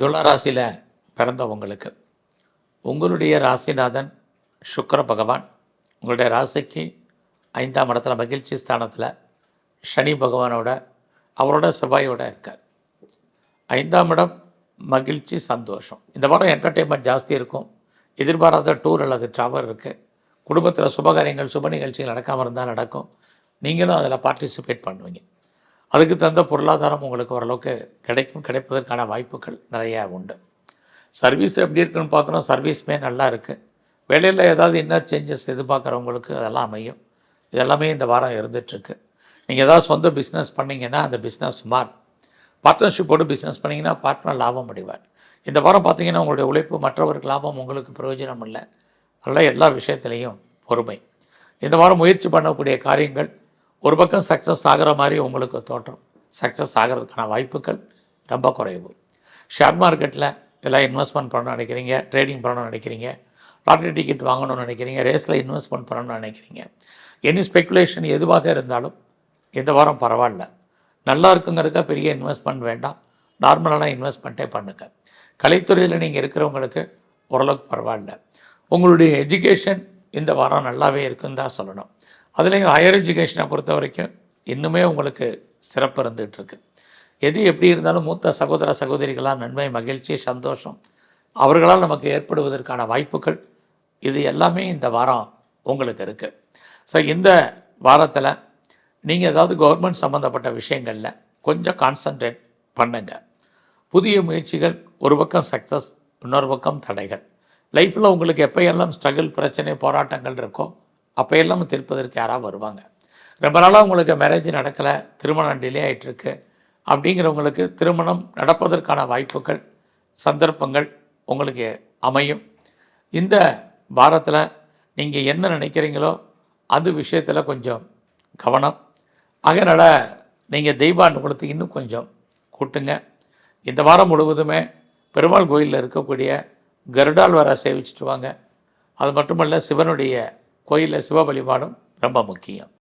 துலா ராசியில் பிறந்தவங்களுக்கு உங்களுடைய ராசிநாதன் சுக்கர பகவான். உங்களுடைய ராசிக்கு ஐந்தாம் இடத்துல மகிழ்ச்சி ஸ்தானத்தில் சனி பகவானோட அவரோட செவ்வாயோட இருக்கார். ஐந்தாம் இடம் மகிழ்ச்சி சந்தோஷம். இந்த வாரம் என்டர்டெயின்மெண்ட் ஜாஸ்தி இருக்கும். எதிர்பாராத டூர் அல்லது ட்ராவல் இருக்குது குடும்பத்தில் சுபகாரியங்கள் சுப நிகழ்ச்சிகள் நடக்காமல் இருந்தால் நடக்கும். நீங்களும் அதில் பார்ட்டிசிபேட் பண்ணுவீங்க. அதுக்கு தகுந்த பொருளாதாரம் உங்களுக்கு ஓரளவுக்கு கிடைக்கும் கிடைப்பதற்கான வாய்ப்புகள் நிறையா உண்டு. சர்வீஸ் எப்படி இருக்குன்னு பார்க்குறோம் சர்வீஸுமே நல்லா இருக்குது வேலையில் ஏதாவது இன்னர் சேஞ்சஸ் எதிர்பார்க்குறவங்களுக்கு அதெல்லாம் அமையும். இதெல்லாமே இந்த வாரம் இருந்துகிட்ருக்கு நீங்கள் ஏதாவது சொந்த பிஸ்னஸ் பண்ணீங்கன்னா அந்த பிஸ்னஸ் சுமார் பார்ட்னர்ஷிப்போடு பிஸ்னஸ் பண்ணிங்கன்னா பார்ட்னர் லாபம் அடைவார். இந்த வாரம் பார்த்தீங்கன்னா உங்களுடைய உழைப்பு மற்றவருக்கு லாபம் உங்களுக்கு பிரயோஜனம் இல்லை. அதனால் எல்லா விஷயத்துலேயும் பொறுமை. இந்த வாரம் முயற்சி பண்ணக்கூடிய காரியங்கள் ஒரு பக்கம் சக்ஸஸ் ஆகிற மாதிரி உங்களுக்கு தோற்றம். சக்ஸஸ் ஆகிறதுக்கான வாய்ப்புகள் ரொம்ப குறைவு. ஷேர் மார்க்கெட்டில் எல்லாம் இன்வெஸ்ட்மெண்ட் பண்ணணும்னு நினைக்கிறீங்க ட்ரேடிங் பண்ணணும்னு நினைக்கிறீங்க லாட்ரி டிக்கெட் வாங்கணும்னு நினைக்கிறீங்க ரேஸில் இன்வெஸ்ட்மெண்ட் பண்ணணும்னு நினைக்கிறீங்க. எனி ஸ்பெக்குலேஷன் எதுவாக இருந்தாலும் இந்த வாரம் பரவாயில்ல. நல்லா இருக்குங்கிறதுக்க பெரிய இன்வெஸ்ட்மெண்ட் வேண்டாம். நார்மலான இன்வெஸ்ட்மெண்ட்டே பண்ணுங்கள் கலைத்துறையில் நீங்கள் இருக்கிறவங்களுக்கு ஓரளவுக்கு பரவாயில்ல. உங்களுடைய எஜுகேஷன் இந்த வாரம் நல்லாவே இருக்குன்னு தான் சொல்லணும். அதுலேயும் ஹையர் எஜுகேஷனை பொறுத்த வரைக்கும் இன்னுமே உங்களுக்கு சிறப்பு இருந்துகிட்டு இருக்கு. எது எப்படி இருந்தாலும் மூத்த சகோதர சகோதரிகளால் நன்மை மகிழ்ச்சி சந்தோஷம் அவர்களால் நமக்கு ஏற்படுவதற்கான வாய்ப்புகள் இது எல்லாமே இந்த வாரம் உங்களுக்கு இருக்குது ஸோ இந்த வாரத்தில் நீங்கள் ஏதாவது கவர்மெண்ட் சம்மந்தப்பட்ட விஷயங்களில் கொஞ்சம் கான்சன்ட்ரேட் பண்ணுங்கள் புதிய முயற்சிகள் ஒரு பக்கம் சக்ஸஸ் இன்னொரு பக்கம் தடைகள். லைஃப்பில் உங்களுக்கு எப்போயெல்லாம் ஸ்ட்ரகிள் பிரச்சனை போராட்டங்கள் இருக்கோ அப்போயெல்லாம் தீர்ப்பதற்கு யாராவது வருவாங்க? ரொம்ப நாளாக உங்களுக்கு மேரேஜ் நடக்கலை திருமணம் டிலே ஆகிட்டுருக்கு அப்படிங்கிறவங்களுக்கு திருமணம் நடப்பதற்கான வாய்ப்புகள் சந்தர்ப்பங்கள் உங்களுக்கு அமையும். இந்த வாரத்தில் நீங்கள் என்ன நினைக்கிறீங்களோ அது விஷயத்தில் கொஞ்சம் கவனம். அதனால் நீங்கள் தெய்வானுகுலத்தை இன்னும் கொஞ்சம் கூட்டுங்க. இந்த வாரம் முழுவதுமே பெருமாள் கோயிலில் இருக்கக்கூடிய கருடால் வர சேவிச்சுட்டு வாங்க. அது மட்டுமல்ல சிவனுடைய கோயிலில் சிவ வழிபாடும் ரொம்ப முக்கியம்.